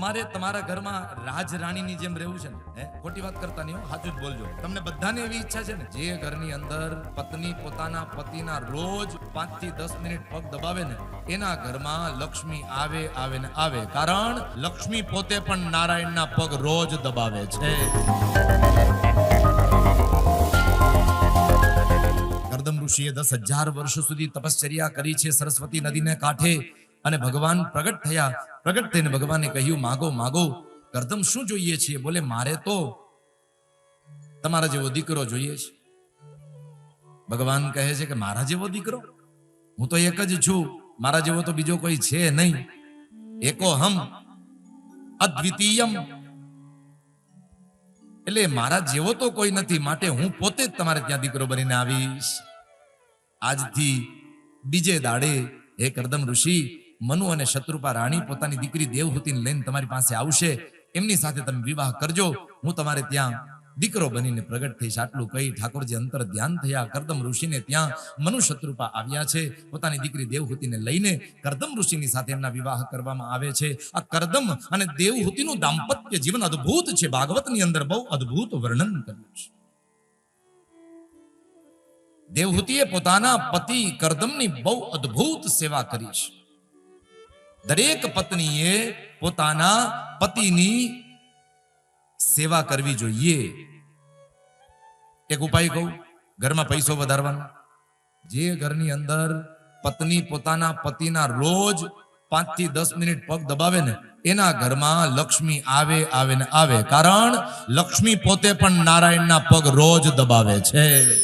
તમારે તમારા ઘરમાં રાજ રાણીની જેમ રહેવું છે ને, હે? ખોટી વાત કરતા નહીં સાચું જ બોલજો. તમને બધાને એવી ઈચ્છા છે ને, જે ઘરની અંદર પત્ની પોતાના પતિના રોજ પાંચથી દસ મિનિટ પગ દબાવે ને, એના ઘરમાં લક્ષ્મી આવે આવે ને આવે. કારણ લક્ષ્મી પોતે પણ નારાયણના પગ રોજ દબાવે છે. કરદમ ઋષિએ દસ હજાર વર્ષ સુધી તપશ્ચર્યા કરી છે સરસ્વતી નદીને કાંઠે અને ભગવાન પ્રગટ થયા. પ્રગટ થઈને ભગવાને કહ્યું, માગો માગો, કરદમ શું જોઈએ છીએ? બોલે, મારે તો તમારા જેવો દીકરો જોઈએ છે. ભગવાન કહે છે કે, મારા જેવો દીકરો? હું તો એક જ છું. મારા જેવો તો બીજો કોઈ છે નહીં. એકો હમ અદ્વિતીયમ. એટલે મારા જેવો તો કોઈ નથી. માટે હું પોતે જ તમારે ત્યાં દીકરો બનીને આવીશ. આજથી બીજે દાડે, હે કરદમ ઋષિ મનુ અને શત્રુપા રાણી પોતાની દીકરી દેવહૂતિને લઈને તમારી પાસે આવશે. એમની સાથે તમે વિવાહ કરજો. હું તમારે ત્યાં દીકરો બનીને પ્રગટ થઈશ. આટલું કહી ઠાકોરજી અંતર ધ્યાન થયા. કરદમ ઋષિને ત્યાં મનુ શત્રુપા આવ્યા છે. પોતાની દીકરી દેવહૂતિને લઈને કરદમ ઋષિની સાથે એમના વિવાહ કરવામાં આવે છે. આ કરદમ અને દેવહૂતિનું દાંપત્ય જીવન અદ્ભુત છે. ભાગવતની અંદર બહુ અદ્ભુત વર્ણન કર્યું છે. દેવહૂતિએ પોતાના પતિ કરદમની બહુ અદ્ભુત સેવા કરી છે. દરેક પત્નીએ પોતાના પતિની સેવા કરવી જોઈએ. એક ઉપાય કહું, ઘરમાં પૈસો વધારવાનો. જે ઘરની અંદર પત્ની પોતાના પતિના રોજ પાંચથી દસ મિનિટ પગ દબાવે ને, એના ઘરમાં લક્ષ્મી આવે આવે ને આવે. કારણ લક્ષ્મી પોતે પણ નારાયણના પગ રોજ દબાવે છે.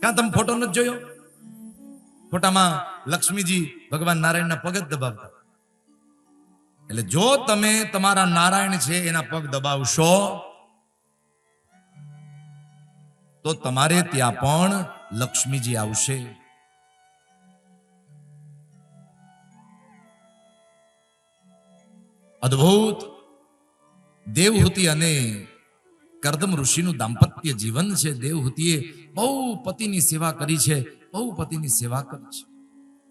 ક્યાં તમે ફોટો નથી જોયો? ફોટામાં લક્ષ્મીજી ભગવાન નારાયણના પગ જ દબાવતા. એટલે જો તમે તમારા નારાયણ છે એના પગ દબાવશો, તો તમારે ત્યાં પણ લક્ષ્મીજી આવશે. અદ્ભુત! દેવહૂતિ અને કરદમ ઋષિનું દાંપત્ય જીવન છે. દેવહૂતિએ બહુ પતિની સેવા કરી છે. બહુ પતિની સેવા કરી છે.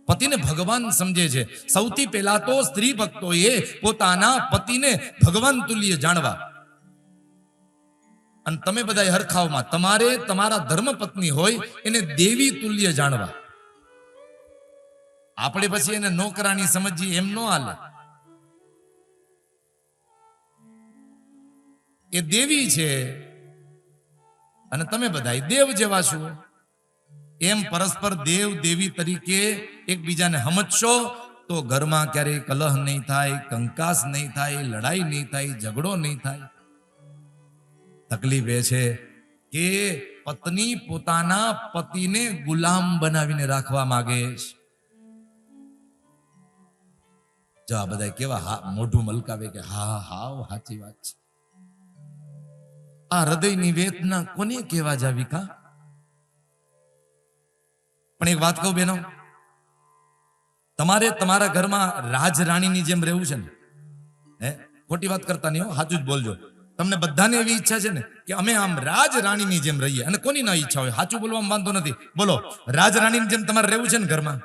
પતિને ભગવાન સમજે છે. સૌથી પહેલા તો સ્ત્રી ભક્તોએ પોતાના પતિને ભગવાન તુલ્ય જાણવા. અને તમે બધા હરખાવમાં, તમારે તમારા ધર્મ પત્ની હોય, એને દેવી તુલ્ય જાણવા. આપણે પછી એને નોકરાની સમજીએ, એમ નો હાલે. એ દેવી છે. અને તમે બધા દેવ જેવા છો. એમ પરસ્પર દેવ દેવી તરીકે એકબીજાને સમજશો તો ઘરમાં ક્યારેય કલહ નહીં થાય, કંકાસ નહીં થાય, લડાઈ નહીં થાય, ઝઘડો નહીં થાય. તકલીફ એ છે કે પત્ની પોતાના પતિને ગુલામ બનાવીને રાખવા માંગે છે. જો આ બધા કેવા મોઢું મલકાવે કે હા હા સાચી વાત છે. આ હૃદયની વેદના કોને કહેવા જાવી કા? પણ એક વાત કહું બેનો, તમારે તમારા ઘરમાં રાજરાણીની જેમ રહેવું છે ને, હે? ખોટી વાત કરતા નહીં સાચું જ બોલજો. તમને બધાને એવી ઈચ્છા છે ને કે અમે આમ રાજરાણીની જેમ રહીએ, અને કોની ના ઈચ્છા હોય? સાચું બોલવામાં વાંધો નથી. બોલો, રાજરાણીની જેમ તમારે રહેવું છે ને ઘરમાં?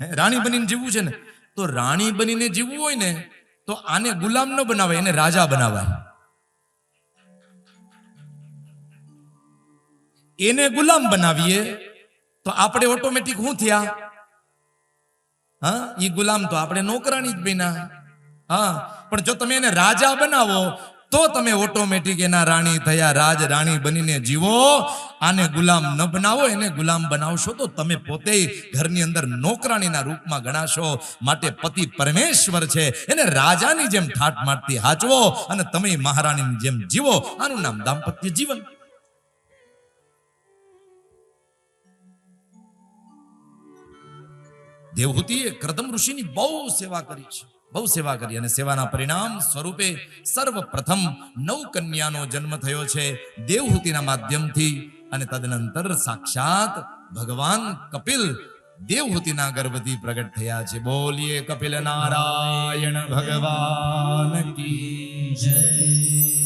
હે, રાણી બનીને જીવવું છે ને? તો રાણી બનીને જીવવું હોય ને, તો આને ગુલામ ન બનાવાય, એને રાજા બનાવાય. એને ગુલામ બનાવીએ તો આપણે ઓટોમેટિક શું થયા? હા એ ગુલામ તો આપણે નોકરાણી જ બિના હા, પણ જો તમે એને રાજા બનાવો, તો તમે ઓટોમેટિક એના રાણી થયા, રાજ રાણી બનીને જીવો. આને ગુલામ ન બનાવો, એને ગુલામ બનાવશો તો તમે પોતે ઘરની અંદર નોકરાણીના રૂપમાં ગણાશો. માટે પતિ પરમેશ્વર છે. એને રાજાની જેમ ઠાટ મારતી હાચવો અને તમે મહારાણીની જેમ જીવો. આનું નામ દાંપત્ય જીવન. દેવહૂતિએ કરદમ ઋષિની બહુ સેવા કરી છે. બહુ સેવા કરી અને સેવાના પરિણામ સ્વરૂપે સર્વપ્રથમ નવ કન્યાનો જન્મ થયો છે દેવહૂતિના માધ્યમથી અને તદનંતર સાક્ષાત ભગવાન કપિલ દેવહૂતિના ગર્ભથી પ્રગટ થયા છે. બોલીએ કપિલ નારાયણ ભગવાન કી જય.